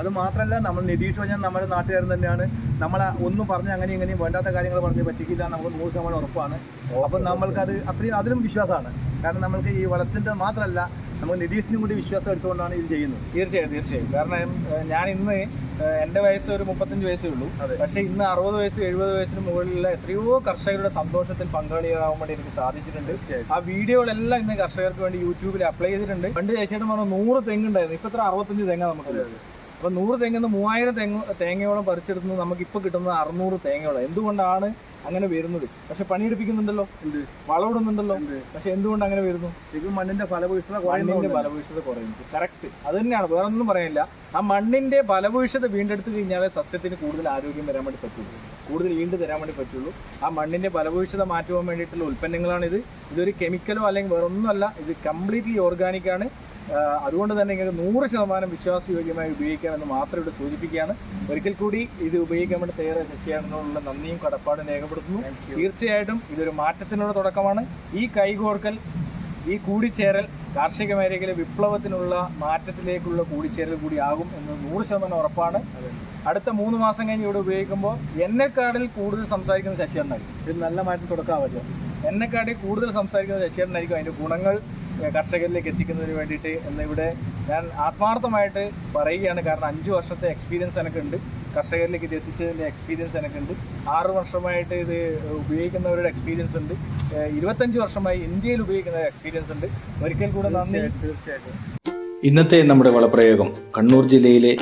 അത് മാത്രമല്ല നമ്മൾ നിതീഷ് പറഞ്ഞാൽ നമ്മുടെ നാട്ടുകാരൻ തന്നെയാണ്. നമ്മൾ ഒന്നും പറഞ്ഞ് അങ്ങനെ ഇങ്ങനെയും വേണ്ടാത്ത കാര്യങ്ങൾ പറഞ്ഞ് പറ്റിക്കില്ല നമുക്ക് നൂറ് ശതമാനം ഉറപ്പാണ്. അപ്പം നമ്മൾക്കത് അത് അത്രയും അതിലും വിശ്വാസമാണ്. കാരണം നമ്മൾക്ക് ഈ വളത്തിന്റെ മാത്രമല്ല നമ്മൾ നിതീഷിനും കൂടി വിശ്വാസം എടുത്തുകൊണ്ടാണ് ഇത് ചെയ്യുന്നത്. തീർച്ചയായും തീർച്ചയായും. കാരണം ഞാൻ ഇന്ന് എന്റെ വയസ്സ് ഒരു മുപ്പത്തഞ്ച് വയസ്സേ ഉള്ളൂ. പക്ഷേ ഇന്ന് അറുപത് വയസ്സ് എഴുപത് വയസ്സിന് മുകളിലുള്ള എത്രയോ കർഷകരുടെ സന്തോഷത്തിൽ പങ്കാളിയാകാൻ വേണ്ടി എനിക്ക് സാധിച്ചിട്ടുണ്ട്. ആ വീഡിയോകളെല്ലാം ഇന്ന് കർഷകർക്ക് വേണ്ടി യൂട്യൂബിൽ അപ്ലൈ ചെയ്തിട്ടുണ്ട്. പണ്ട് ചേച്ചിയുടെ പറഞ്ഞ നൂറ് തെങ്ങുണ്ടായിരുന്നു ഇപ്പം ഇത്ര അറുപത്തഞ്ച് തെങ്ങാണ് നമുക്ക് അപ്പൊ നൂറ് തെങ്ങിന്ന് മൂവായിരം തെങ്ങ് തേങ്ങയോളം പറിച്ചെടുക്കുന്നത് നമുക്ക് ഇപ്പൊ കിട്ടുന്നത് അറുന്നൂറ് തേങ്ങയോളം. എന്തുകൊണ്ടാണ് അങ്ങനെ വരുന്നത്? പക്ഷെ പണിയെടുപ്പിക്കുന്നുണ്ടല്ലോ. വളമിടുന്നുണ്ടല്ലോ. പക്ഷെ എന്തുകൊണ്ട് അങ്ങനെ വരുന്നു? ശരിക്കും മണ്ണിന്റെ ഫലഭൂഷ്ഠത മണ്ണിന്റെ ഫലഭൂഷ്ഠത കുറയുന്നു. കറക്റ്റ് അത് തന്നെയാണ്. വേറെ ഒന്നും പറയാനില്ല. ആ മണ്ണിന്റെ ഫലഭൂയിഷ്ഠത വീണ്ടെടുത്ത് കഴിഞ്ഞാലേ സസ്യത്തിന് കൂടുതൽ ആരോഗ്യം വരാൻ വേണ്ടി പറ്റുള്ളൂ. കൂടുതൽ ഈണ്ട് തരാൻ വേണ്ടി പറ്റുള്ളൂ. ആ മണ്ണിന്റെ ഫലഭൂയിഷ്ഠത മാറ്റുവാൻ വേണ്ടിയിട്ടുള്ള ഉൽപ്പന്നങ്ങളാണിത്. ഇതൊരു കെമിക്കലോ അല്ലെങ്കിൽ വേറെ ഒന്നുമല്ല ഇത് കംപ്ലീറ്റ്ലി ഓർഗാനിക് ആണ്. അതുകൊണ്ട് തന്നെ ഇങ്ങനെ നൂറ് ശതമാനം വിശ്വാസയോഗ്യമായി ഉപയോഗിക്കാമെന്ന് മാത്രം ഇവിടെ സൂചിപ്പിക്കുകയാണ്. ഒരിക്കൽ കൂടി ഇത് ഉപയോഗിക്കാൻ വേണ്ടി തയ്യാറായ ശശിയാണെന്നുള്ള നന്ദിയും കടപ്പാടും രേഖപ്പെടുത്തുന്നു. തീർച്ചയായിട്ടും ഇതൊരു മാറ്റത്തിനുള്ള തുടക്കമാണ്. ഈ കൈകോർക്കൽ ഈ കൂടിച്ചേരൽ കാർഷിക മേഖലയിലെ വിപ്ലവത്തിനുള്ള മാറ്റത്തിലേക്കുള്ള കൂടിച്ചേരൽ കൂടി ആകും എന്ന് നൂറ് ശതമാനം ഉറപ്പാണ്. അടുത്ത മൂന്ന് മാസം കഴിഞ്ഞ് ഇവിടെ ഉപയോഗിക്കുമ്പോൾ എന്നെക്കാടിൽ കൂടുതൽ സംസാരിക്കുന്ന ശശിയാണ് ഇത് നല്ല മാറ്റം തുടക്കാവല്ലോ. എന്നെക്കാട്ടിൽ കൂടുതൽ സംസാരിക്കുന്ന ശശിയാണെന്നായിരിക്കും അതിന്റെ ഗുണങ്ങൾ. കർഷകരിലേക്ക് എത്തിക്കുന്നതിന് വേണ്ടിയിട്ട് എന്ന് ഇവിടെ ഞാൻ ആത്മാർത്ഥമായിട്ട് പറയുകയാണ്. കാരണം അഞ്ച് വർഷത്തെ എക്സ്പീരിയൻസ് എനിക്കുണ്ട്. കർഷകരിലേക്ക് ഇത് എത്തിച്ചതിന്റെ എക്സ്പീരിയൻസ് എനിക്കുണ്ട്. ആറ് വർഷമായിട്ട് ഇത് ഉപയോഗിക്കുന്നവരുടെ എക്സ്പീരിയൻസ് ഉണ്ട്. ഇരുപത്തഞ്ച് വർഷമായി ഇന്ത്യയിൽ ഉപയോഗിക്കുന്ന എക്സ്പീരിയൻസ് ഉണ്ട്. ഒരിക്കൽ കൂടെ നന്ദി. തീർച്ചയായിട്ടും ഇന്നത്തെ നമ്മുടെ വളപ്രയോഗം കണ്ണൂർ ജില്ലയിലെ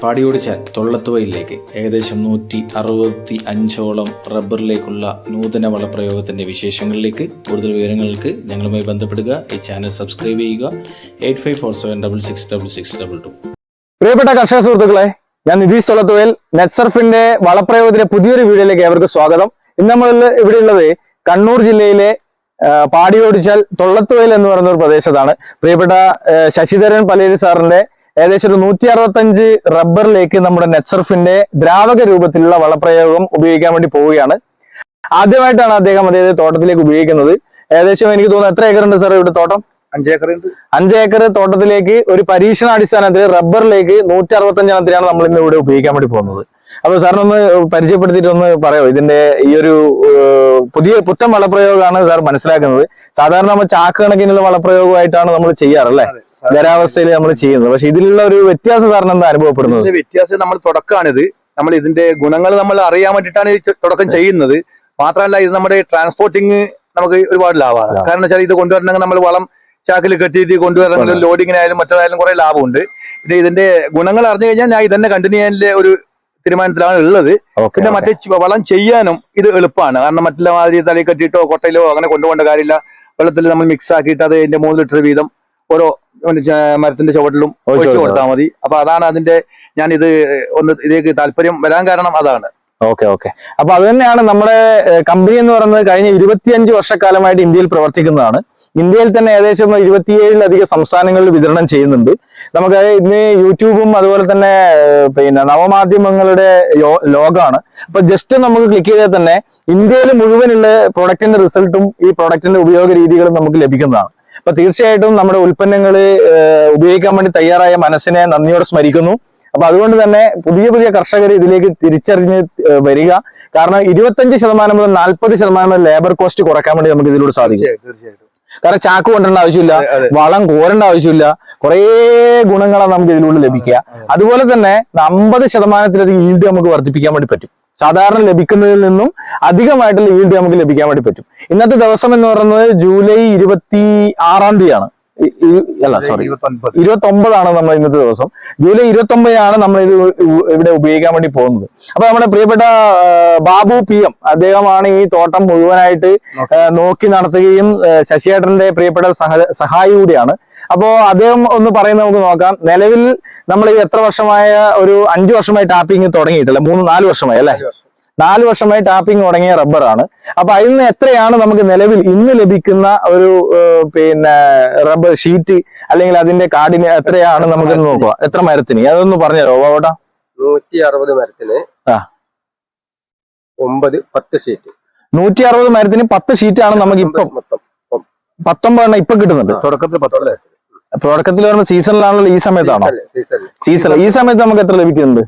പാടിയോടിച്ചാൽ തൊള്ളത്തുവയിലേക്ക് ഏകദേശം നൂറ്റി അറുപത്തി അഞ്ചോളം റബ്ബറിലേക്കുള്ള നൂതന വളപ്രയോഗത്തിന്റെ വിശേഷങ്ങളിലേക്ക് കൂടുതൽ വിവരങ്ങൾക്ക് ഞങ്ങളുമായി ബന്ധപ്പെടുക. ഈ ചാനൽ സബ്സ്ക്രൈബ് ചെയ്യുക. Eight five four seven double six double six double two. പ്രിയപ്പെട്ട കർഷക സുഹൃത്തുക്കളെ ഞാൻ നിതീഷ് തൊളത്തുവേൽ നെറ്റ്സർഫിന്റെ വളപ്രയോഗത്തിന്റെ പുതിയൊരു വീഡിയോയിലേക്ക് ഏവർക്ക് സ്വാഗതം. ഇന്ന് നമ്മൾ ഇവിടെ ഉള്ളത് കണ്ണൂർ ജില്ലയിലെ പാടിയോടിച്ചാൽ തൊള്ളത്തുവയൽ എന്ന് പറയുന്ന ഒരു പ്രദേശത്താണ്. പ്രിയപ്പെട്ട ശശിധരൻ പലേരി സാറിന്റെ ഏകദേശം ഒരു നൂറ്റി അറുപത്തഞ്ച് റബ്ബറിലേക്ക് നമ്മുടെ നെറ്റ്സർഫിന്റെ ദ്രാവക രൂപത്തിലുള്ള വളപ്രയോഗം ഉപയോഗിക്കാൻ വേണ്ടി പോവുകയാണ്. ആദ്യമായിട്ടാണ് അദ്ദേഹം അതായത് തോട്ടത്തിലേക്ക് ഉപയോഗിക്കുന്നത്. ഏകദേശം എനിക്ക് തോന്നുന്നു എത്ര ഏക്കർ ഉണ്ട് സാർ ഇവിടെ തോട്ടം? അഞ്ച് ഏക്കർ തോട്ടത്തിലേക്ക് ഒരു പരീക്ഷണാടിസ്ഥാനത്തിൽ റബ്ബറിലേക്ക് നൂറ്റി അറുപത്തഞ്ചെണ്ണത്തിനാണ് നമ്മൾ ഇന്ന് ഇവിടെ ഉപയോഗിക്കാൻ വേണ്ടി പോകുന്നത്. അപ്പൊ സാറിനൊന്ന് പരിചയപ്പെടുത്തിയിട്ട് ഒന്ന് പറയോ? ഇതിന്റെ ഈ ഒരു പുതിയ പുത്തൻ വളപ്രയോഗമാണ് സാർ മനസ്സിലാക്കുന്നത്. സാധാരണ നമ്മൾ ചാക്ക് കണക്കിനുള്ള വളപ്രയോഗമായിട്ടാണ് നമ്മൾ ചെയ്യാറല്ലേ. ഖരാവസ്ഥയിൽ നമ്മൾ ചെയ്യുന്നത്. പക്ഷെ ഇതിലുള്ള ഒരു വ്യത്യാസം സാറിന് എന്താ അനുഭവപ്പെടുന്നത്? വ്യത്യാസം നമ്മൾ തുടക്കമാണിത് നമ്മൾ ഇതിന്റെ ഗുണങ്ങൾ നമ്മൾ അറിയാൻ വേണ്ടിയിട്ടാണ് ഇത് തുടക്കം ചെയ്യുന്നത്. മാത്രമല്ല ഇത് നമ്മുടെ ട്രാൻസ്പോർട്ടിങ് നമുക്ക് ഒരുപാട് ലാഭമാണ്. കാരണം വെച്ചാൽ ഇത് കൊണ്ടുവരണമെങ്കിൽ നമ്മൾ വളം ചാക്കിൽ കെട്ടിയിട്ട് കൊണ്ടുവരണമെങ്കിൽ ലോഡിങ്ങിനായാലും മറ്റേതായാലും കുറെ ലാഭമുണ്ട്. പിന്നെ ഇതിന്റെ ഗുണങ്ങൾ അറിഞ്ഞു കഴിഞ്ഞാൽ ഞാൻ ഇതന്നെ കണ്ടിന്യൂ ചെയ്യാനുള്ള ഒരു തീരുമാനത്തിലാണ് ഉള്ളത്. പിന്നെ മറ്റേ വളം ചെയ്യാനും ഇത് എളുപ്പമാണ്. കാരണം മറ്റുള്ള മാതിരി തലയിൽ കെട്ടിയിട്ടോ കൊട്ടയിലോ അങ്ങനെ കൊണ്ടുപോകേണ്ട കാര്യമില്ല. വെള്ളത്തിൽ നമ്മൾ മിക്സ് ആക്കിയിട്ട് അത് അതിന്റെ മൂന്ന് ലിറ്റർ വീതം ഓരോ മരത്തിന്റെ ചുവട്ടിലും ഒഴിച്ച് കൊടുത്താൽ മതി. അപ്പൊ അതാണ് അതിന്റെ ഞാൻ ഇത് ഒന്ന് ഇതിലേക്ക് താല്പര്യം വരാൻ കാരണം അതാണ്. Okay okay. അപ്പൊ അത് തന്നെയാണ് നമ്മുടെ കമ്പനി എന്ന് പറയുന്നത് കഴിഞ്ഞ ഇരുപത്തിയഞ്ച് വർഷക്കാലമായിട്ട് ഇന്ത്യയിൽ പ്രവർത്തിക്കുന്നതാണ്. ഇന്ത്യയിൽ തന്നെ ഏകദേശം ഇരുപത്തിയേഴിലധികം സംസ്ഥാനങ്ങളിൽ വിതരണം ചെയ്യുന്നുണ്ട്. നമുക്ക് ഇന്ന് യൂട്യൂബും അതുപോലെ തന്നെ പിന്നെ നവമാധ്യമങ്ങളുടെ ലോകമാണ് അപ്പൊ ജസ്റ്റ് നമുക്ക് ക്ലിക്ക് ചെയ്താൽ തന്നെ ഇന്ത്യയിൽ മുഴുവനുള്ള പ്രൊഡക്റ്റിന്റെ റിസൾട്ടും ഈ പ്രൊഡക്റ്റിന്റെ ഉപയോഗ രീതികളും നമുക്ക് ലഭിക്കുന്നതാണ്. അപ്പൊ തീർച്ചയായിട്ടും നമ്മുടെ ഉൽപ്പന്നങ്ങൾ ഉപയോഗിക്കാൻ വേണ്ടി തയ്യാറായ മനസ്സിനെ നന്ദിയോടെ സ്മരിക്കുന്നു. അപ്പൊ അതുകൊണ്ട് തന്നെ പുതിയ പുതിയ കർഷകർ ഇതിലേക്ക് തിരിച്ചറിഞ്ഞ് വരിക. കാരണം ഇരുപത്തഞ്ച് ശതമാനം മുതൽ നാൽപ്പത് ശതമാനം വരെ ലേബർ കോസ്റ്റ് കുറയ്ക്കാൻ വേണ്ടി നമുക്ക് ഇതിലൂടെ സാധിക്കും. തീർച്ചയായിട്ടും. കാരണം ചാക്ക് കൊണ്ടേണ്ട ആവശ്യമില്ല. വളം കോരേണ്ട ആവശ്യമില്ല കുറേ ഗുണങ്ങളാണ് നമുക്ക് ഇതിലൂടെ ലഭിക്കുക. അതുപോലെ തന്നെ അമ്പത് ശതമാനത്തിലധികം ഈൽഡ് നമുക്ക് വർദ്ധിപ്പിക്കാൻ വേണ്ടി പറ്റും. സാധാരണ ലഭിക്കുന്നതിൽ നിന്നും അധികമായിട്ടുള്ള ഈൽഡ് നമുക്ക് ലഭിക്കാൻ വേണ്ടി പറ്റും. ഇന്നത്തെ ദിവസം എന്ന് പറയുന്നത് ജൂലൈ ഇരുപത്തി ആറാം തീയതിയാണ്. അല്ല സോറി ഇരുപത്തി ഒമ്പതാണ് നമ്മൾ ഇന്നത്തെ ദിവസം. ജൂലൈ ഇരുപത്തി ഒമ്പതിനാണ് നമ്മൾ ഇത് ഇവിടെ ഉപയോഗിക്കാൻ വേണ്ടി പോകുന്നത്. അപ്പൊ നമ്മുടെ പ്രിയപ്പെട്ട ബാബു പി എം അദ്ദേഹമാണ് ഈ തോട്ടം മുഴുവനായിട്ട് നോക്കി നടത്തുകയും ശശിയേട്ടന്റെ പ്രിയപ്പെട്ട സഹ സഹായി കൂടിയാണ് അപ്പോ അദ്ദേഹം ഒന്ന് പറയുന്നത് നമുക്ക് നോക്കാം. നിലവിൽ നമ്മൾ ഈ എത്ര വർഷമായ ഒരു അഞ്ചു വർഷമായി ടാപ്പിംഗ് തുടങ്ങിയിട്ടില്ല. മൂന്ന് നാല് വർഷമായി അല്ലെ? നാല് വർഷമായി ടാപ്പിംഗ് തുടങ്ങിയ റബ്ബറാണ്. അപ്പൊ അതിൽ നിന്ന് എത്രയാണ് നമുക്ക് നിലവിൽ ഇന്ന് ലഭിക്കുന്ന ഒരു പിന്നെ റബ്ബർ ഷീറ്റ് അല്ലെങ്കിൽ അതിന്റെ കാടിന് എത്രയാണ് നമുക്ക് നോക്കുക. എത്ര മരത്തിന്? അതൊന്ന് പറഞ്ഞുതരോ ഓട്ടാ നൂറ്റി അറുപത് മരത്തിന് ആ. ഒമ്പത് പത്ത് ഷീറ്റ്. നൂറ്റി അറുപത് മരത്തിന് പത്ത് ഷീറ്റാണ് നമുക്ക് ഇപ്പം പത്തൊമ്പതെണ്ണം ഇപ്പൊ കിട്ടുന്നുണ്ട്. തുടക്കത്തിൽ പത്തോളം തുടക്കത്തിൽ വരുമ്പോൾ സീസണിലാണല്ലോ ഈ സമയത്താണോ? സീസൺ ഈ സമയത്ത് നമുക്ക് എത്ര ലഭിക്കുന്നുണ്ട്?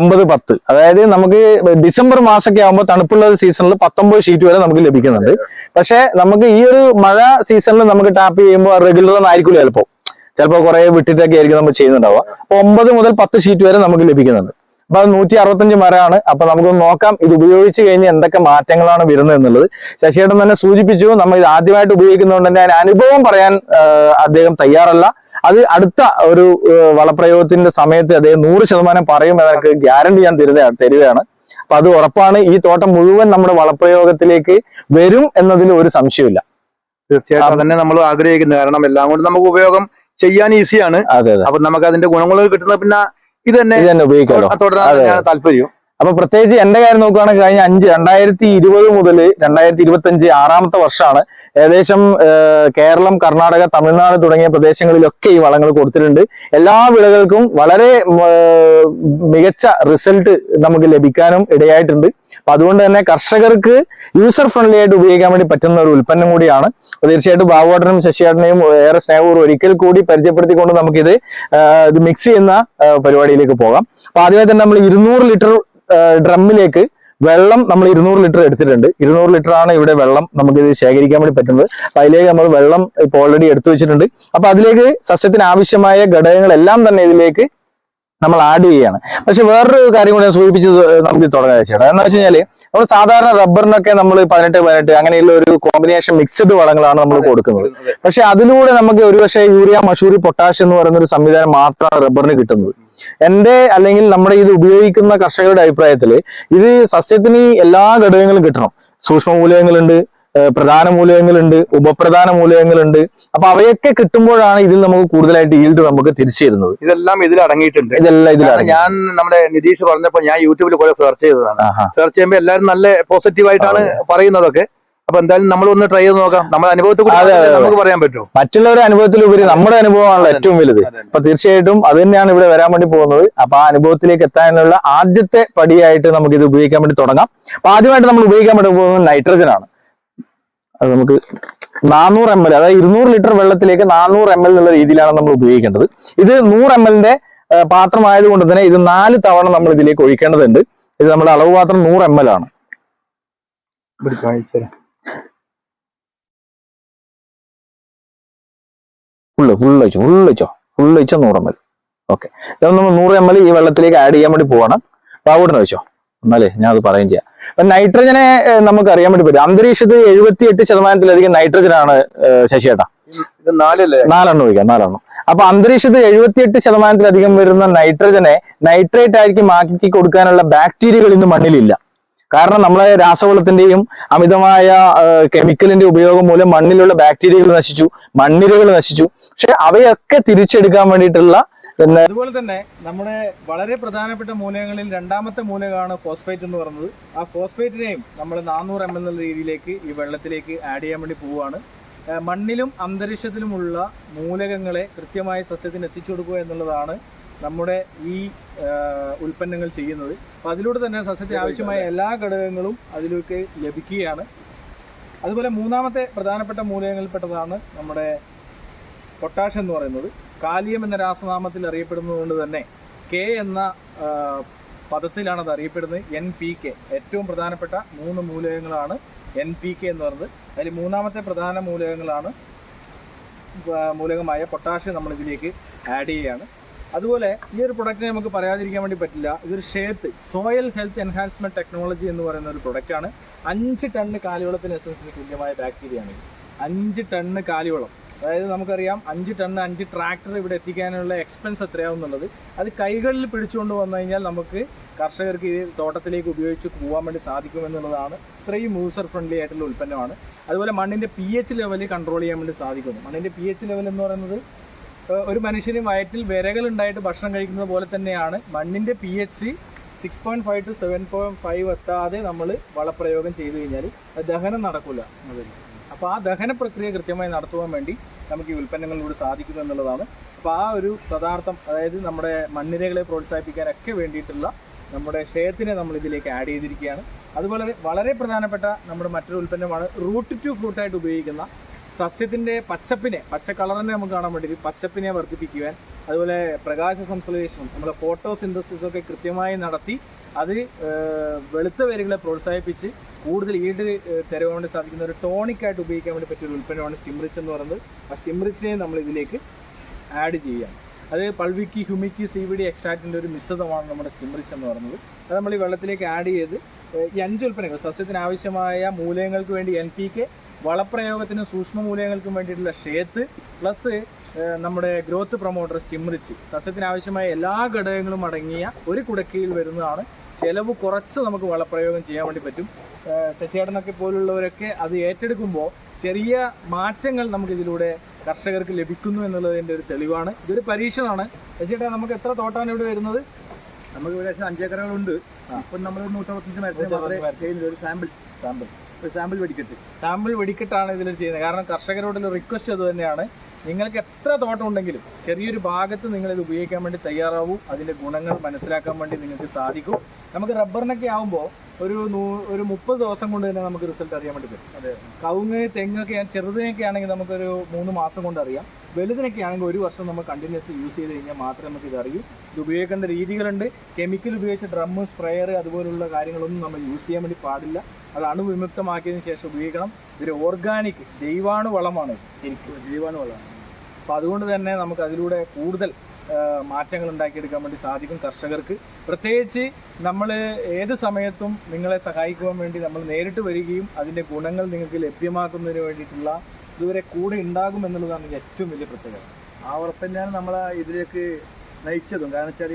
ഒമ്പത് പത്ത്. അതായത് നമുക്ക് ഡിസംബർ മാസമൊക്കെ ആകുമ്പോൾ തണുപ്പുള്ള സീസണിൽ പത്തൊമ്പത് ഷീറ്റ് വരെ നമുക്ക് ലഭിക്കുന്നുണ്ട്. പക്ഷെ നമുക്ക് ഈ ഒരു മഴ സീസണിൽ നമുക്ക് ടാപ്പ് ചെയ്യുമ്പോൾ റെഗുലർ ഒന്നും ആയിരിക്കില്ല ചിലപ്പോൾ ചിലപ്പോൾ കുറെ വിട്ടിട്ടൊക്കെ ആയിരിക്കും നമ്മൾ ചെയ്യുന്നുണ്ടാവുക. അപ്പൊ ഒമ്പത് മുതൽ പത്ത് ഷീറ്റ് വരെ നമുക്ക് ലഭിക്കുന്നുണ്ട്. അപ്പൊ അത് നൂറ്റി അറുപത്തഞ്ച് മരമാണ്. അപ്പൊ നമുക്ക് നോക്കാം ഇത് ഉപയോഗിച്ച് കഴിഞ്ഞ് എന്തൊക്കെ മാറ്റങ്ങളാണ് വരുന്നത് എന്നുള്ളത്. ശശിയേട്ടൻ തന്നെ സൂചിപ്പിച്ചു നമ്മൾ ഇത് ആദ്യമായിട്ട് ഉപയോഗിക്കുന്നതുകൊണ്ട് തന്നെ അതിന് അനുഭവം പറയാൻ അദ്ദേഹം തയ്യാറല്ല. അത് അടുത്ത ഒരു വളപ്രയോഗത്തിന്റെ സമയത്ത് അദ്ദേഹം നൂറ് ശതമാനം പറയും എന്നൊക്കെ ഗ്യാരണ്ടി ഞാൻ തരുന്ന തരികയാണ്. അപ്പൊ അത് ഉറപ്പാണ് ഈ തോട്ടം മുഴുവൻ നമ്മുടെ വളപ്രയോഗത്തിലേക്ക് വരും എന്നതിൽ ഒരു സംശയമില്ല തീർച്ചയായിട്ടും തന്നെ നമ്മൾ ആഗ്രഹിക്കുന്നത് കാരണം എല്ലാം കൊണ്ട് നമുക്ക് ഉപയോഗം ചെയ്യാൻ ഈസിയാണ് അതെ അതെ. അപ്പൊ നമുക്ക് അതിന്റെ ഗുണങ്ങൾ കിട്ടുന്ന പിന്നെ ഇത് തന്നെ ഉപയോഗിക്കാൻ ഉപയോഗിക്കാമല്ലോ താല്പര്യം. അപ്പൊ പ്രത്യേകിച്ച് എന്റെ കാര്യം നോക്കുകയാണെങ്കിൽ കഴിഞ്ഞ അഞ്ച് രണ്ടായിരത്തി ഇരുപത് മുതൽ രണ്ടായിരത്തി ഇരുപത്തി അഞ്ച് ആറാമത്തെ വർഷമാണ്. ഏകദേശം കേരളം കർണാടക തമിഴ്നാട് തുടങ്ങിയ പ്രദേശങ്ങളിലൊക്കെ ഈ വളങ്ങൾ കൊടുത്തിട്ടുണ്ട്. എല്ലാ വിളകൾക്കും വളരെ മികച്ച റിസൾട്ട് നമുക്ക് ലഭിക്കാനും ഇടയായിട്ടുണ്ട്. അപ്പൊ അതുകൊണ്ട് തന്നെ കർഷകർക്ക് യൂസർ ഫ്രണ്ട്ലി ആയിട്ട് ഉപയോഗിക്കാൻ വേണ്ടി പറ്റുന്ന ഒരു ഉൽപ്പന്നം കൂടിയാണ്. തീർച്ചയായിട്ടും ബാബുവേട്ടനും ശശിയേട്ടനെയും ഏറെ സ്നേഹപൂർവം ഒരിക്കൽ കൂടി പരിചയപ്പെടുത്തിക്കൊണ്ട് നമുക്കിത് ഇത് മിക്സ് ചെയ്യുന്ന പരിപാടിയിലേക്ക് പോകാം. അപ്പൊ ആദ്യമായി തന്നെ നമ്മൾ ഇരുന്നൂറ് ലിറ്റർ ഡ്രമ്മിലേക്ക് വെള്ളം നമ്മൾ ഇരുന്നൂറ് ലിറ്റർ എടുത്തിട്ടുണ്ട്. ഇരുന്നൂറ് ലിറ്റർ ആണ് ഇവിടെ വെള്ളം നമുക്ക് ഇത് ശേഖരിക്കാൻ വേണ്ടി പറ്റുന്നത്. അപ്പൊ അതിലേക്ക് നമ്മൾ വെള്ളം ഇപ്പോൾ ഓൾറെഡി എടുത്തു വെച്ചിട്ടുണ്ട്. അപ്പൊ അതിലേക്ക് സസ്യത്തിന് ആവശ്യമായ ഘടകങ്ങളെല്ലാം തന്നെ ഇതിലേക്ക് നമ്മൾ ആഡ് ചെയ്യുകയാണ്. പക്ഷെ വേറൊരു കാര്യം കൂടെ സൂചിപ്പിച്ച് നമുക്ക് തുടങ്ങാൻ വെച്ചാൽ എന്ന് വെച്ച് കഴിഞ്ഞാൽ നമ്മൾ സാധാരണ റബ്ബറിനൊക്കെ നമ്മൾ പതിനെട്ട് പതിനെട്ട് അങ്ങനെയുള്ള ഒരു കോമ്പിനേഷൻ മിക്സഡ് വളങ്ങളാണ് നമ്മൾ കൊടുക്കുന്നത്. പക്ഷെ അതിലൂടെ നമുക്ക് ഒരുപക്ഷെ യൂറിയ മഷൂറി പൊട്ടാഷ് എന്ന് പറയുന്ന ഒരു സംവിധാനം മാത്രമാണ് റബ്ബറിന് കിട്ടുന്നത്. എന്റെ അല്ലെങ്കിൽ നമ്മുടെ ഇത് ഉപയോഗിക്കുന്ന കർഷകരുടെ അഭിപ്രായത്തിൽ ഇത് സസ്യത്തിന് എല്ലാ ഘടകങ്ങളും കിട്ടണം. സൂക്ഷ്മ മൂലകങ്ങളുണ്ട് പ്രധാന മൂലകങ്ങളുണ്ട് ഉപപ്രധാന മൂലകങ്ങളുണ്ട്. അപ്പൊ അവയൊക്കെ കിട്ടുമ്പോഴാണ് ഇതിൽ നമുക്ക് കൂടുതലായിട്ട് ഈൽഡ് നമുക്ക് തിരിച്ചു തരുന്നത്. ഇതെല്ലാം ഇതിൽ അടങ്ങിയിട്ടുണ്ട്. ഇതെല്ലാം ഇതിൽ ഞാൻ നമ്മുടെ നിതീഷ് പറഞ്ഞപ്പോ ഞാൻ യൂട്യൂബിൽ കുറെ സെർച്ച് ചെയ്തതാണ്. സെർച്ച് ചെയ്യുമ്പോൾ എല്ലാവരും നല്ല പോസിറ്റീവ് ആയിട്ടാണ് പറയുന്നതൊക്കെ. അപ്പൊ എന്തായാലും നമ്മൾ ഒന്ന് ട്രൈ ചെയ്ത് നോക്കാം. നമ്മുടെ അനുഭവത്തെ. നമുക്ക് പറയാൻ പറ്റും. മറ്റുള്ളവരുടെ അനുഭവത്തിലുപരി നമ്മുടെ അനുഭവമാണല്ലോ ഏറ്റവും വലുത്. അപ്പൊ തീർച്ചയായിട്ടും അത് തന്നെയാണ് ഇവിടെ വരാൻ വേണ്ടി പോകുന്നത്. അപ്പൊ ആ അനുഭവത്തിലേക്ക് എത്താനുള്ള ആദ്യത്തെ പടിയായിട്ട് നമുക്ക് ഇത് ഉപയോഗിക്കാൻ വേണ്ടി തുടങ്ങാം. അപ്പൊ ആദ്യമായിട്ട് നമ്മൾ ഉപയോഗിക്കാൻ വേണ്ടി പോകുന്നത് നൈട്രജൻ ആണ്. അത് നമുക്ക് നാനൂറ് എം എൽ അതായത് ഇരുന്നൂറ് ലിറ്റർ വെള്ളത്തിലേക്ക് നാനൂറ് എം എൽ എന്നുള്ള രീതിയിലാണ് നമ്മൾ ഉപയോഗിക്കേണ്ടത്. ഇത് നൂറ് എം എല്ലിന്റെ പാത്രമായതുകൊണ്ട് തന്നെ ഇത് നാല് തവണ നമ്മൾ ഇതിലേക്ക് ഒഴിക്കേണ്ടതുണ്ട്. ഇത് നമ്മുടെ അളവ് പാത്രം നൂറ് എം എൽ ആണ്. ഫുള്ള് ഫുള്ള് വെച്ചോ ഫുള്ള് വെച്ചോ. ഫുള്ള് നൂറ് എം എൽ ഓക്കെ ഇതൊന്ന് നമ്മൾ നൂറ് എം എൽ ഈ വെള്ളത്തിലേക്ക് ആഡ് ചെയ്യാൻ വേണ്ടി പോവാണ്. ബാബുവിനെ വെച്ചോ. എന്നാലേ ഞാൻ അത് പറയുകയും ചെയ്യാം. അപ്പൊ നൈട്രജനെ നമുക്ക് അറിയാൻ വേണ്ടി പറ്റും. അന്തരീക്ഷത്തിൽ എഴുപത്തി എട്ട് ശതമാനത്തിലധികം നൈട്രജൻ ആണ് ശശിയേട്ടാ. നാലെണ്ണം ഒഴിക്കാം നാലെണ്ണം. അപ്പൊ അന്തരീക്ഷത്തിൽ എഴുപത്തിയെട്ട് ശതമാനത്തിലധികം വരുന്ന നൈട്രജനെ നൈട്രേറ്റ് ആയിരിക്കും ആക്കി കൊടുക്കാനുള്ള ബാക്ടീരിയകൾ ഇന്ന് മണ്ണിലില്ല. കാരണം നമ്മളെ രാസവളത്തിന്റെയും അമിതമായ കെമിക്കലിന്റെ ഉപയോഗം മൂലം മണ്ണിലുള്ള ബാക്ടീരിയകൾ നശിച്ചു മണ്ണിരകൾ നശിച്ചു. പക്ഷെ അവയൊക്കെ തിരിച്ചെടുക്കാൻ വേണ്ടിയിട്ടുള്ള അതുപോലെ തന്നെ നമ്മുടെ വളരെ പ്രധാനപ്പെട്ട മൂലകങ്ങളിൽ രണ്ടാമത്തെ മൂലകമാണ് ഫോസ്ഫേറ്റ് എന്ന് പറയുന്നത്. ആ ഫോസ്ഫേറ്റിനെയും നമ്മൾ നാനൂറ് എം എൽ എന്നുള്ള രീതിയിലേക്ക് ഈ വെള്ളത്തിലേക്ക് ആഡ് ചെയ്യാൻ വേണ്ടി പോവുകയാണ്. മണ്ണിലും അന്തരീക്ഷത്തിലുമുള്ള മൂലകങ്ങളെ കൃത്യമായി സസ്യത്തിന് എത്തിച്ചു കൊടുക്കുക എന്നുള്ളതാണ് നമ്മുടെ ഈ ഉൽപ്പന്നങ്ങൾ ചെയ്യുന്നത്. അപ്പം അതിലൂടെ തന്നെ സസ്യത്തിന് ആവശ്യമായ എല്ലാ ഘടകങ്ങളും അതിലേക്ക് ലഭിക്കുകയാണ്. അതുപോലെ മൂന്നാമത്തെ പ്രധാനപ്പെട്ട മൂലകങ്ങളിൽപ്പെട്ടതാണ് നമ്മുടെ പൊട്ടാഷ് എന്ന് പറയുന്നത് കാലിയം എന്ന രാസനാമത്തിൽ അറിയപ്പെടുന്നത് കൊണ്ട് തന്നെ കെ എന്ന പദത്തിലാണ് അത് അറിയപ്പെടുന്നത്. എൻ പി കെ ഏറ്റവും പ്രധാനപ്പെട്ട മൂന്ന് മൂലകങ്ങളാണ് എൻ പി കെ എന്ന് പറയുന്നത്. അതിൽ മൂന്നാമത്തെ പ്രധാന മൂലകങ്ങളാണ് മൂലകമായ പൊട്ടാഷ്യം നമ്മൾ ഇതിലേക്ക് ആഡ് ചെയ്യുകയാണ്. അതുപോലെ ഈ ഒരു പ്രൊഡക്റ്റിനെ നമുക്ക് പറയാതിരിക്കാൻ വേണ്ടി പറ്റില്ല. ഇതൊരു ഷേത്ത് സോയിൽ ഹെൽത്ത് എൻഹാൻസ്മെന്റ് ടെക്നോളജി എന്ന് പറയുന്ന ഒരു പ്രൊഡക്റ്റാണ് അഞ്ച് ടണ്ണ് കാലിവെള്ളത്തിന് എസൻസിന് തുല്യമായ ബാക്ടീരിയ ആണ് അഞ്ച് ടണ്ണ് കാലിവളം. അതായത് നമുക്കറിയാം അഞ്ച് ടൺ അഞ്ച് ട്രാക്ടർ ഇവിടെ എത്തിക്കാനുള്ള എക്സ്പെൻസ് എത്രയാവുന്നുള്ളത്. അത് കൈകളിൽ പിടിച്ചുകൊണ്ട് വന്നു കഴിഞ്ഞാൽ നമുക്ക് കർഷകർക്ക് ഇത് തോട്ടത്തിലേക്ക് ഉപയോഗിച്ച് പോകാൻ വേണ്ടി സാധിക്കുമെന്നുള്ളതാണ്. ഇത്രയും യൂസർ ഫ്രണ്ട്ലി ആയിട്ടുള്ള ഉൽപ്പന്നമാണ്. അതുപോലെ മണ്ണിന്റെ പി എച്ച് ലെവൽ കൺട്രോൾ ചെയ്യാൻ വേണ്ടി സാധിക്കുന്നു. മണ്ണിന്റെ പി എച്ച് ലെവൽ എന്ന് പറയുന്നത് ഒരു മനുഷ്യന് വയറ്റിൽ വിരകൾ ഉണ്ടായിട്ട് ഭക്ഷണം കഴിക്കുന്നത് പോലെ തന്നെയാണ് മണ്ണിന്റെ P H six point five two seven point five എത്താതെ നമ്മൾ വളപ്രയോഗം ചെയ്തു കഴിഞ്ഞാൽ ദഹനം നടക്കില്ല അതിൽ അപ്പോൾ ആ ദഹന പ്രക്രിയ കൃത്യമായി നടത്തുവാൻ വേണ്ടി നമുക്ക് ഈ ഉൽപ്പന്നങ്ങളിലൂടെ സാധിക്കുന്നു എന്നുള്ളതാണ്. അപ്പോൾ ആ ഒരു പദാർത്ഥം അതായത് നമ്മുടെ മണ്ണിരകളെ പ്രോത്സാഹിപ്പിക്കാനൊക്കെ വേണ്ടിയിട്ടുള്ള നമ്മുടെ ക്ഷയത്തിനെ നമ്മൾ ഇതിലേക്ക് ആഡ് ചെയ്തിരിക്കുകയാണ്. അതുപോലെ വളരെ പ്രധാനപ്പെട്ട നമ്മുടെ മറ്റൊരു ഉൽപ്പന്നമാണ് റൂട്ട് ടു ഫ്രൂട്ടായിട്ട് ഉപയോഗിക്കുന്ന സസ്യത്തിന്റെ പച്ചപ്പിനെ പച്ച കളറിനെ നമുക്ക് കാണാൻ വേണ്ടി പച്ചപ്പിനെ വർദ്ധിപ്പിക്കുവാൻ അതുപോലെ പ്രകാശ സംശ്ലേഷണം നമ്മുടെ ഫോട്ടോസിന്തസിസ് ഒക്കെ കൃത്യമായി നടത്തി അത് വെളുത്ത വേരുകളെ പ്രോത്സാഹിപ്പിച്ച് കൂടുതൽ ഈട് തരുവാൻ വേണ്ടി സാധിക്കുന്ന ഒരു ടോണിക്കായിട്ട് ഉപയോഗിക്കാൻ വേണ്ടി പറ്റിയ ഒരു ഉൽപ്പന്നമാണ് സ്റ്റിംറിച്ച് എന്ന് പറയുന്നത്. ആ സ്റ്റിംറിച്ചിനെ നമ്മൾ ഇതിലേക്ക് ആഡ് ചെയ്യാം. അത് fulvic humic seaweed എക്സ്ട്രാക്റ്റിന്റെ ഒരു മിശ്രിതമാണ് നമ്മുടെ സ്റ്റിംറിച്ച് എന്ന് പറയുന്നത്. അത് നമ്മൾ ഈ വെള്ളത്തിലേക്ക് ആഡ് ചെയ്ത് ഈ അഞ്ച് ഉൽപ്പന്നങ്ങൾ സസ്യത്തിന് ആവശ്യമായ മൂലകങ്ങൾക്ക് വേണ്ടി എൻ പി കെ വളപ്രയോഗത്തിനും സൂക്ഷ്മ മൂലകങ്ങൾക്കും വേണ്ടിയിട്ടുള്ള ഷേത്ത് പ്ലസ് നമ്മുടെ ഗ്രോത്ത് പ്രൊമോട്ടർ സ്റ്റിംറിച്ച് സസ്യത്തിന് ആവശ്യമായ എല്ലാ ഘടകങ്ങളും അടങ്ങിയ ഒരു കുടക്കയിൽ വരുന്നതാണ് ചെലവ് കുറച്ച് നമുക്ക് വളപ്രയോഗം ചെയ്യാൻ വേണ്ടി പറ്റും. ശശിയേടനൊക്കെ പോലുള്ളവരൊക്കെ അത് ഏറ്റെടുക്കുമ്പോൾ ചെറിയ മാറ്റങ്ങൾ നമുക്ക് ഇതിലൂടെ കർഷകർക്ക് ലഭിക്കുന്നു എന്നുള്ളതിന്റെ ഒരു തെളിവാണ്. ഇതൊരു പരീക്ഷണമാണ്. ശശിയേട്ടാ നമുക്ക് എത്ര തോട്ടാണ് ഇവിടെ വരുന്നത്? നമുക്ക് ഇവിടെ അഞ്ചേക്കറുകളുണ്ട്. അപ്പം നമ്മൾ നൂറ്ററുപത്തഞ്ച് മരത്തിന് മാത്രമേ ചെയ്യുന്നത് ഒരു സാമ്പിൾ. സാമ്പിൾ. ഒരു സാമ്പിൾ വെടിക്കെട്ട്. സാമ്പിൾ വെടിക്കെട്ടാണ് ഇതിൽ ചെയ്യുന്നത്. കാരണം കർഷകരോടുള്ള റിക്വസ്റ്റ് അത് തന്നെയാണ്. നിങ്ങൾക്ക് എത്ര തോട്ടം ഉണ്ടെങ്കിലും ചെറിയൊരു ഭാഗത്ത് നിങ്ങൾ ഇത് ഉപയോഗിക്കാൻ വേണ്ടി തയ്യാറാവും. അതിന്റെ ഗുണങ്ങൾ മനസ്സിലാക്കാൻ വേണ്ടി നിങ്ങൾക്ക് സാധിക്കും. നമുക്ക് റബ്ബറിനൊക്കെ ആവുമ്പോൾ ഒരു നൂ- ഒരു മുപ്പത് ദിവസം കൊണ്ട് തന്നെ നമുക്ക് റിസൾട്ട് അറിയാൻ വേണ്ടി പറ്റും. അതെ. കവുങ്ങ് തെങ്ങൊക്കെ ചെറുതിനൊക്കെ ആണെങ്കിൽ നമുക്കൊരു മൂന്ന് മാസം കൊണ്ട് അറിയാം. വലുതിനൊക്കെ ആണെങ്കിൽ ഒരു വർഷം നമ്മൾ കണ്ടിന്യൂസ് യൂസ് ചെയ്ത് കഴിഞ്ഞാൽ മാത്രമേ നമുക്ക് ഇത് അറിയൂ. ഇത് ഉപയോഗിക്കേണ്ട രീതികളുണ്ട്. കെമിക്കൽ ഉപയോഗിച്ച് ഡ്രമ്മ് സ്പ്രെയർ അതുപോലുള്ള കാര്യങ്ങളൊന്നും നമ്മൾ യൂസ് ചെയ്യാൻ വേണ്ടി പാടില്ല. അത് അണുവിമുക്തമാക്കിയതിന് ശേഷം ഉപയോഗിക്കണം. ഇതൊരു ഓർഗാനിക് ജൈവാണു വളമാണ്. ശരിക്കും. ജൈവാണു വെള്ളം അപ്പോൾ അതുകൊണ്ട് തന്നെ നമുക്ക് അതിലൂടെ കൂടുതൽ മാറ്റങ്ങൾ ഉണ്ടാക്കിയെടുക്കാൻ വേണ്ടി സാധിക്കും കർഷകർക്ക്. പ്രത്യേകിച്ച് നമ്മൾ ഏത് സമയത്തും നിങ്ങളെ സഹായിക്കുവാൻ വേണ്ടി നമ്മൾ നേരിട്ട് വരികയും അതിന്റെ ഗുണങ്ങൾ നിങ്ങൾക്ക് ലഭ്യമാക്കുന്നതിന് വേണ്ടിയിട്ടുള്ള ഇതുവരെ കൂടെ ഉണ്ടാകും എന്നുള്ളതാണ് ഏറ്റവും വലിയ പ്രത്യേകത. ആ ഉറപ്പന്നെയാണ് നമ്മൾ ഇതിലേക്ക് നയിച്ചതും. കാരണം വെച്ചാൽ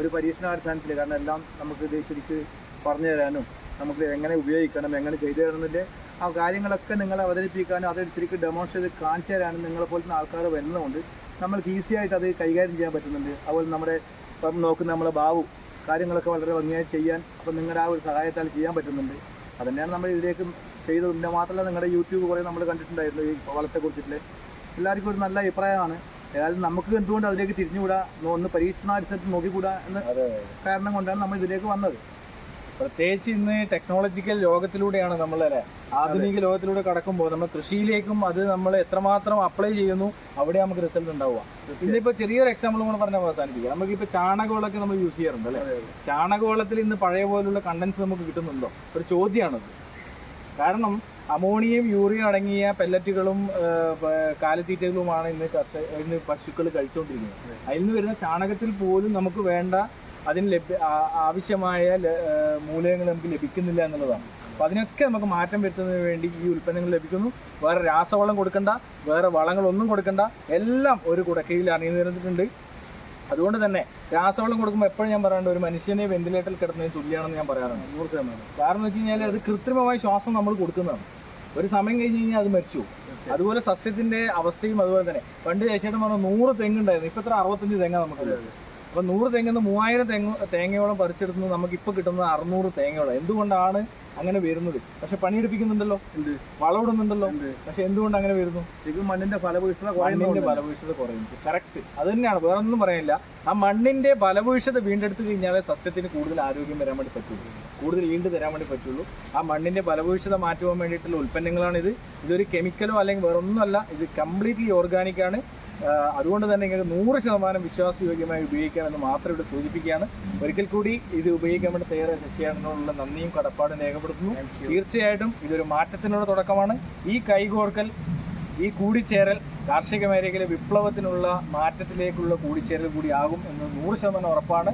ഒരു പരീക്ഷണാടിസ്ഥാനത്തിൽ കാരണം എല്ലാം നമുക്ക് ഇത് ശരിക്ക് പറഞ്ഞു തരാനും നമുക്ക് എങ്ങനെ ഉപയോഗിക്കണം എങ്ങനെ ചെയ്തു തരുന്നതിന്റെ ആ കാര്യങ്ങളൊക്കെ നിങ്ങൾ അവതരിപ്പിക്കാനും അതൊരു ശരിക്കും ഡെമോൺസ്ട്രേറ്റ് ചെയ്ത് കാണിച്ചു തരാനും നിങ്ങളെ പോലത്തെ ആൾക്കാർ വരുന്നതുകൊണ്ട് നമ്മൾക്ക് ഈസി ആയിട്ട് അത് കൈകാര്യം ചെയ്യാൻ പറ്റുന്നുണ്ട്. അതുപോലെ നമ്മുടെ ഇപ്പം നോക്കുന്ന നമ്മളെ ബാബു കാര്യങ്ങളൊക്കെ വളരെ ഭംഗിയായി ചെയ്യാൻ അപ്പം നിങ്ങളുടെ ആ ഒരു സഹായത്താൽ ചെയ്യാൻ പറ്റുന്നുണ്ട്. അതുതന്നെയാണ് നമ്മൾ ഇതിലേക്ക് ചെയ്തത്. പിന്നെ മാത്രമല്ല നിങ്ങളുടെ യൂട്യൂബ് കുറേ നമ്മൾ കണ്ടിട്ടുണ്ടായിരുന്നു ഈ വളത്തെ കുറിച്ചിട്ടുള്ള എല്ലാവർക്കും ഒരു നല്ല അഭിപ്രായമാണ്. ഏതായാലും നമുക്ക് എന്തുകൊണ്ട് അതിലേക്ക് തിരിഞ്ഞുകൂടാ? ഒന്ന് പരീക്ഷണാടിസ്ഥാനത്തിൽ നോക്കിക്കൂടാ എന്ന കാരണം കൊണ്ടാണ് നമ്മൾ ഇതിലേക്ക് വന്നത്. പ്രത്യേകിച്ച് ഇന്ന് ടെക്നോളജിക്കൽ ലോകത്തിലൂടെയാണ് നമ്മൾ അല്ലേ? ആധുനിക ലോകത്തിലൂടെ കടക്കുമ്പോൾ നമ്മൾ കൃഷിയിലേക്കും അത് നമ്മൾ എത്രമാത്രം അപ്ലൈ ചെയ്യുന്നു അവിടെ നമുക്ക് റിസൾട്ട് ഉണ്ടാവുക. ഇന്നിപ്പോ ചെറിയൊരു എക്സാമ്പിൾ കൂടെ പറഞ്ഞാൽ അവസാനിപ്പിക്കുക ഇപ്പൊ ചാണകവളമൊക്കെ നമ്മൾ യൂസ് ചെയ്യാറുണ്ട് അല്ലെ? ചാണകവളത്തിൽ ഇന്ന് പഴയ പോലുള്ള കണ്ടൻസ് നമുക്ക് കിട്ടുന്നുണ്ടോ? ഒരു ചോദ്യമാണത്. കാരണം അമോണിയയും യൂറിയയും അടങ്ങിയ പെല്ലറ്റുകളും കാലിത്തീറ്റകളുമാണ് ഇന്ന് കർഷക ഇന്ന് പശുക്കൾ കഴിച്ചുകൊണ്ടിരിക്കുന്നത് അതിൽ നിന്ന് വരുന്ന ചാണകത്തിൽ പോലും നമുക്ക് വേണ്ട അതിന് ലഭ്യ ആവശ്യമായ മൂലകങ്ങൾ നമുക്ക് ലഭിക്കുന്നില്ല എന്നുള്ളതാണ്. അപ്പം അതിനൊക്കെ നമുക്ക് മാറ്റം വരുത്തുന്നതിന് വേണ്ടി ഈ ഉൽപ്പന്നങ്ങൾ ലഭിക്കുന്നു. വേറെ രാസവളം കൊടുക്കണ്ട വേറെ വളങ്ങളൊന്നും കൊടുക്കണ്ട. എല്ലാം ഒരു കുടക്കയിൽ അണിഞ്ഞു അണിനിരന്നിട്ടുണ്ട് അതുകൊണ്ട് തന്നെ രാസവളം കൊടുക്കുമ്പോൾ എപ്പോഴും ഞാൻ പറയാറുണ്ട് ഒരു മനുഷ്യനെ വെന്റിലേറ്ററിൽ കിടന്നതിന് തുല്യമാണെന്ന് ഞാൻ പറയാറുണ്ട്. നൂറ് ശതമാനം. കാരണം എന്ന് വെച്ച് കഴിഞ്ഞാൽ അത് കൃത്രിമമായി ശ്വാസം നമ്മൾ കൊടുക്കുന്നതാണ്. ഒരു സമയം കഴിഞ്ഞ് കഴിഞ്ഞാൽ അത് മരിച്ചു അതുപോലെ സസ്യത്തിന്റെ അവസ്ഥയും അതുപോലെ തന്നെ. പണ്ട് ചേച്ചിയുടെ പറഞ്ഞ നൂറ് തെങ്ങുണ്ടായിരുന്നു ഇപ്പൊ എത്ര? അറുപത്തഞ്ച് തെങ്ങാണ് നമുക്ക് അപ്പൊ നൂറ് തെങ്ങുന്ന മൂവായിരം തെങ്ങ് തേങ്ങയോളം പറിച്ചെടുത്ത് നമുക്ക് ഇപ്പൊ കിട്ടുന്നത് അറുന്നൂറ് തേങ്ങയോളം. എന്തുകൊണ്ടാണ് അങ്ങനെ വരുന്നത്? പക്ഷെ പണിയെടുപ്പിക്കുന്നുണ്ടല്ലോ. എന്ത് വളമിടുന്നുണ്ടല്ലോ. പക്ഷെ എന്തുകൊണ്ട് അങ്ങനെ വരുന്നു? ശരിക്കും മണ്ണിന്റെ ഫലഭൂഷ്ഠത മണ്ണിന്റെ ഫലഭൂഷത കുറയുന്നു. കറക്റ്റ് അത് തന്നെയാണ്. വേറെ ഒന്നും പറയാനില്ല ആ മണ്ണിന്റെ ഫലഭൂയിഷ്ഠത വീണ്ടെടുത്ത് കഴിഞ്ഞാലേ സസ്യത്തിന് കൂടുതൽ ആരോഗ്യം വരാൻ വേണ്ടി പറ്റുള്ളൂ. കൂടുതൽ ഈണ്ട് തരാൻ വേണ്ടി പറ്റുള്ളൂ. ആ മണ്ണിന്റെ ഫലഭൂയിഷ്ഠത മാറ്റുവാൻ വേണ്ടിയിട്ടുള്ള ഇത് ഇതൊരു കെമിക്കലോ അല്ലെങ്കിൽ വേറെ ഒന്നുമല്ല ഇത് കംപ്ലീറ്റ്ലി ഓർഗാനിക് ആണ്. അതുകൊണ്ട് തന്നെ നിങ്ങൾക്ക് നൂറ് ശതമാനം വിശ്വാസയോഗ്യമായി ഉപയോഗിക്കാമെന്ന് മാത്രം ഇവിടെ സൂചിപ്പിക്കുകയാണ്. ഒരിക്കൽ കൂടി ഇത് ഉപയോഗിക്കാൻ വേണ്ടി തയ്യാറായ ശശിയാണെന്നുള്ള നന്ദിയും കടപ്പാടും രേഖപ്പെടുത്തുന്നു. തീർച്ചയായിട്ടും ഇതൊരു മാറ്റത്തിനുള്ള തുടക്കമാണ്. ഈ കൈകോർക്കൽ ഈ കൂടിച്ചേരൽ കാർഷിക മേഖലയിലെ വിപ്ലവത്തിനുള്ള മാറ്റത്തിലേക്കുള്ള കൂടിച്ചേരൽ കൂടി ആകും എന്ന് നൂറ് ശതമാനം ഉറപ്പാണ്.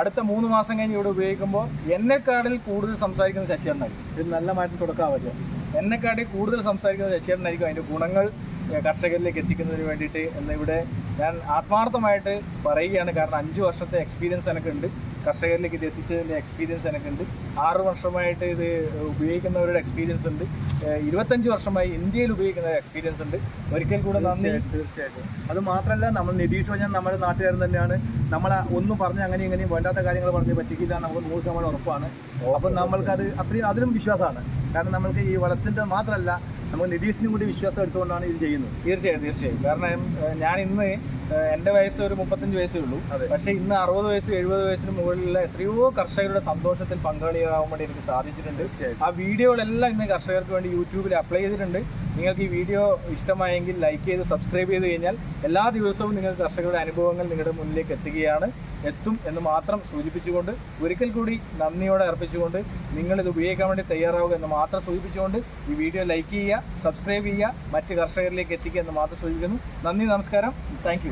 അടുത്ത മൂന്ന് മാസം കഴിഞ്ഞ് ഇവിടെ ഉപയോഗിക്കുമ്പോൾ എന്നെക്കാടിൽ കൂടുതൽ സംസാരിക്കുന്ന ശശിയാണെന്നായിരിക്കും. ഇത് നല്ല മാറ്റം തുടക്കാൻ പറ്റുക എന്നെക്കാട്ടിൽ കൂടുതൽ സംസാരിക്കുന്ന ശശിയാണെന്നായിരിക്കും അതിന്റെ ഗുണങ്ങൾ കർഷകരിലേക്ക് എത്തിക്കുന്നതിന് വേണ്ടിയിട്ട് എന്ന് ഇവിടെ ഞാൻ ആത്മാർത്ഥമായിട്ട് പറയുകയാണ്. കാരണം അഞ്ച് വർഷത്തെ എക്സ്പീരിയൻസ് എനിക്കുണ്ട്. കർഷകരിലേക്ക് ഇത് എത്തിച്ചതിന്റെ എക്സ്പീരിയൻസ് എനിക്കുണ്ട്. ആറ് വർഷമായിട്ട് ഇത് ഉപയോഗിക്കുന്നവരുടെ എക്സ്പീരിയൻസ് ഉണ്ട്. ഇരുപത്തഞ്ച് വർഷമായി ഇന്ത്യയിൽ ഉപയോഗിക്കുന്ന എക്സ്പീരിയൻസ് ഉണ്ട്. ഒരിക്കൽ കൂടെ നന്ദി. തീർച്ചയായിട്ടും അത് മാത്രമല്ല നമ്മൾ നിരീക്ഷണം നമ്മുടെ നാട്ടുകാരൻ തന്നെയാണ്. നമ്മൾ ഒന്നും പറഞ്ഞ് അങ്ങനെ ഇങ്ങനെയും വേണ്ടാത്ത കാര്യങ്ങൾ പറഞ്ഞ് പറ്റിക്കില്ല നമുക്ക് നൂറ് ശതമാനം ഉറപ്പാണ്. അപ്പം നമ്മൾക്ക് അത് അത്രയും അതിലും വിശ്വാസമാണ്. കാരണം നമ്മൾക്ക് ഈ വളത്തിന്റെ മാത്രമല്ല നമ്മൾ നിതീഷിനും കൂടി വിശ്വാസം എടുത്തുകൊണ്ടാണ് ഇത് ചെയ്യുന്നത്. തീർച്ചയായും തീർച്ചയായും. കാരണം ഞാൻ ഇന്ന് എന്റെ വയസ്സ് ഒരു മുപ്പത്തഞ്ച് വയസ്സേ ഉള്ളൂ. പക്ഷേ ഇന്ന് അറുപത് വയസ്സ് എഴുപത് വയസ്സിന് മുകളിലുള്ള എത്രയോ കർഷകരുടെ സന്തോഷത്തിൽ പങ്കാളിയാകാൻ വേണ്ടി എനിക്ക് സാധിച്ചിട്ടുണ്ട്. ആ വീഡിയോകളെല്ലാം ഇന്ന് കർഷകർക്ക് വേണ്ടി യൂട്യൂബിൽ അപ്ലൈ ചെയ്തിട്ടുണ്ട്. നിങ്ങൾക്ക് ഈ വീഡിയോ ഇഷ്ടമായെങ്കിൽ ലൈക്ക് ചെയ്ത് സബ്സ്ക്രൈബ് ചെയ്ത് കഴിഞ്ഞാൽ എല്ലാ ദിവസവും നിങ്ങൾ കർഷകരുടെ അനുഭവങ്ങൾ നിങ്ങളുടെ മുന്നിലേക്ക് എത്തുകയാണ്. എത്തും എന്ന് മാത്രം സൂചിപ്പിച്ചുകൊണ്ട് ഒരിക്കൽ കൂടി നന്ദിയോടെ അർപ്പിച്ചുകൊണ്ട് നിങ്ങളിത് ഉപയോഗിക്കാൻ വേണ്ടി തയ്യാറാവുക എന്ന് മാത്രം സൂചിപ്പിച്ചുകൊണ്ട് ഈ വീഡിയോ ലൈക്ക് ചെയ്യുക സബ്സ്ക്രൈബ് ചെയ്യുക മറ്റ് കർഷകരിലേക്ക് എത്തിക്കുക എന്ന് മാത്രം സൂചിപ്പിക്കുന്നു. നന്ദി നമസ്കാരം. താങ്ക്